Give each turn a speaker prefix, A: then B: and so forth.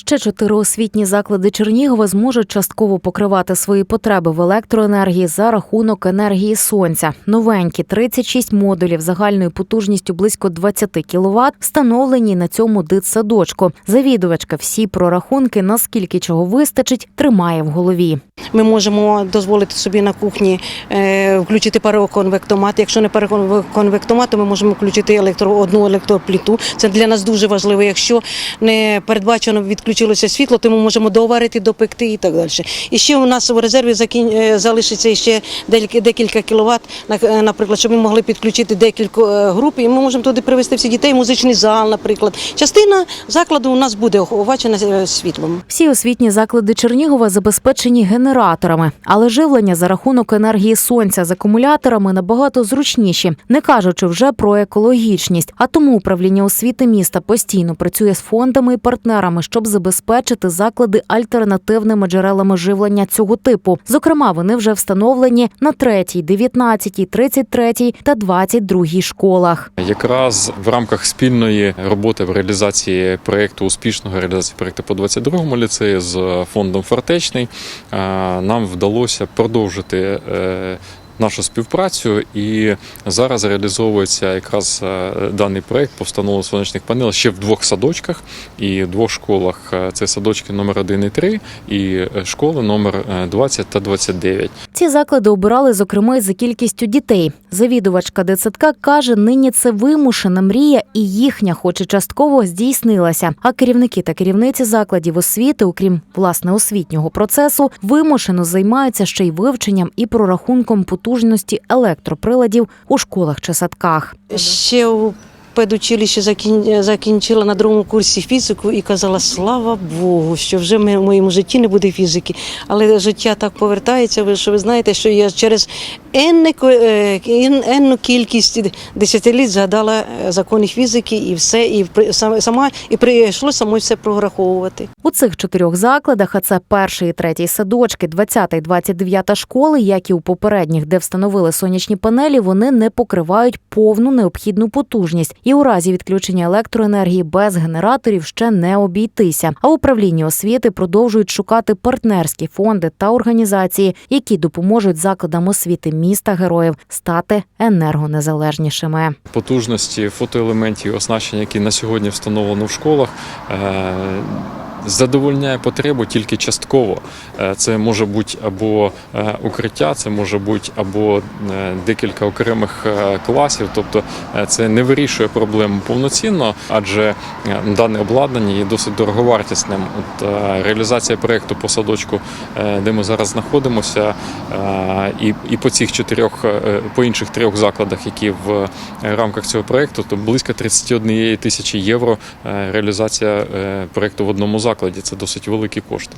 A: Ще чотири освітні заклади Чернігова зможуть частково покривати свої потреби в електроенергії за рахунок енергії сонця. Новенькі 36 модулів загальною потужністю близько 20 кВт встановлені на цьому дитсадочку. Завідувачка всі прорахунки, наскільки чого вистачить, тримає в голові.
B: Ми можемо дозволити собі на кухні е, включити пароконвектомат. Якщо не пароконвектомат, то ми можемо включити електро, одну електропліту. Це для нас дуже важливо. Якщо не передбачено відключилося світло, то ми можемо доварити, допекти і так далі. І ще у нас в резерві закін... е, залишиться ще декілька, кіловат, е, наприклад, щоб ми могли підключити декілька груп, і ми можемо туди привезти всіх дітей, музичний зал, наприклад. Частина закладу у нас буде охвачена е, світлом.
A: Всі освітні заклади Чернігова забезпечені генераторами, але живлення за рахунок енергії сонця з акумуляторами набагато зручніші, не кажучи вже про екологічність. А тому управління освіти міста постійно працює з фондами і партнерами, щоб забезпечити заклади альтернативними джерелами живлення цього типу. Зокрема, вони вже встановлені на 3, 19, 33 та 22 школах.
C: Якраз в рамках спільної роботи в реалізації проєкту успішного реалізації проєкту по 22-му ліцеї з фондом Фортечний нам вдалося продовжити. е, Нашу співпрацю і зараз реалізовується якраз е, даний проект по встановленню сонячних панелей ще в двох садочках і двох школах. Е, Це садочки номер 1 і 3 і школи номер е, 20 та 29.
A: Ці заклади обирали зокрема й за кількістю дітей. Завідувачка дитсадка каже, нині це вимушена мрія, і їхня, хоч і частково, здійснилася. А керівники та керівниці закладів освіти, окрім власне освітнього процесу, вимушено займаються ще й вивченням і прорахунком потужності електроприладів у школах чи садках.
B: Ще у педучилищі закін... закінчила на другому курсі фізику і казала, слава Богу, що вже в моєму житті не буде фізики. Але життя так повертається, що ви знаєте, що я через енне ко- е, енну кількість десятиліть згадала е, закони фізики і все, і сама- і прийшло самой все програховувати.
A: У цих чотирьох закладах, а це перший і третій садочки, 20 і 29 школи, як і у попередніх, де встановили сонячні панелі, вони не покривають повну необхідну потужність. І у разі відключення електроенергії без генераторів ще не обійтися. А управління освіти продовжують шукати партнерські фонди та організації, які допоможуть закладам освіти міста героїв стати енергонезалежнішими.
C: потужності фотоелементів оснащення, які на сьогодні встановлено в школах. Задовольняє потребу тільки частково. Е, Це може бути або е, укриття, це може бути або е, декілька окремих класів. Тобто це не вирішує проблему повноцінно, адже дане обладнання є досить дороговартісним. От реалізація проєкту по садочку, де ми зараз знаходимося, і, і по цих чотирьох, по інших трьох закладах, які в рамках цього проєкту, то близько 31 тисячі євро реалізація проєкту в одному закладі. Це досить великі кошти.